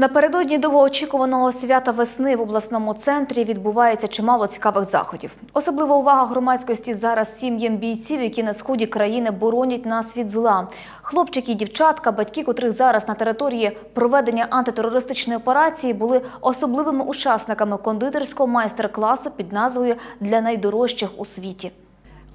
Напередодні довгоочікуваного свята весни в обласному центрі відбувається чимало цікавих заходів. Особлива увага громадськості зараз сім'ям бійців, які на сході країни боронять нас від зла. Хлопчики, дівчатка, батьки, котрих зараз на території проведення антитерористичної операції були особливими учасниками кондитерського майстер-класу під назвою Для найдорожчих у світі.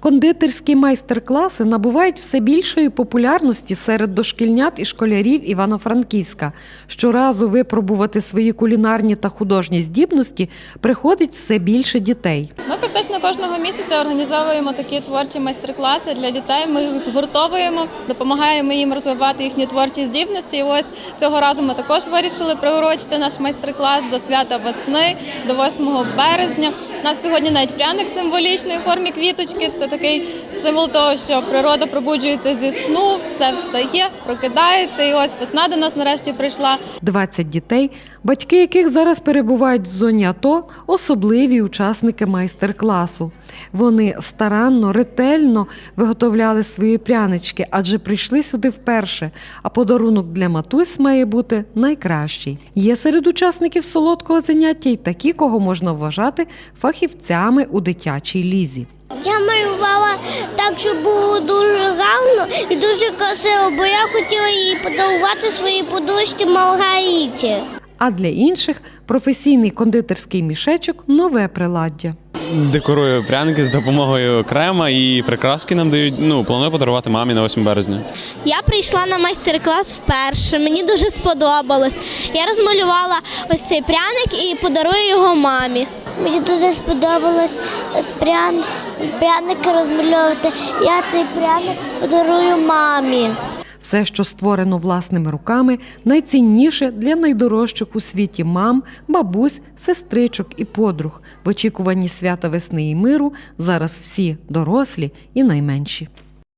Кондитерські майстер-класи набувають все більшої популярності серед дошкільнят і школярів Івано-Франківська. Щоразу випробувати свої кулінарні та художні здібності приходить все більше дітей. Ми практично кожного місяця організовуємо такі творчі майстер-класи для дітей. Ми їх згуртовуємо, допомагаємо їм розвивати їхні творчі здібності. І ось цього разу ми також вирішили приурочити наш майстер-клас до свята весни, до 8 березня. У нас сьогодні навіть пряник символічний у формі квіточки. Це такий символ того, що природа пробуджується зі сну, все встає, прокидається. І ось весна до нас нарешті прийшла. 20 дітей, батьки яких зараз перебувають в зоні АТО, особливі учасники майстер-класу. Вони старанно, ретельно виготовляли свої прянички, адже прийшли сюди вперше. А подарунок для матусь має бути найкращий. Є серед учасників солодкого заняття й такі, кого можна вважати фахівцями у дитячій лізі. Я малювала так, щоб було дуже гарно і дуже красиво, бо я хотіла їй подарувати своїй подружці Маргариті. А для інших професійний кондитерський мішечок нове приладдя. Декорую пряники з допомогою крема і прикраски нам дають. Ну, планую подарувати мамі на 8 березня. Я прийшла на майстер-клас вперше. Мені дуже сподобалось. Я розмалювала ось цей пряник і подарую його мамі. Мені дуже сподобалось прян... пряники розмальовувати. Я цей пряник подарую мамі. Все, що створено власними руками, найцінніше для найдорожчих у світі мам, бабусь, сестричок і подруг. В очікуванні свята весни і миру зараз всі дорослі і найменші.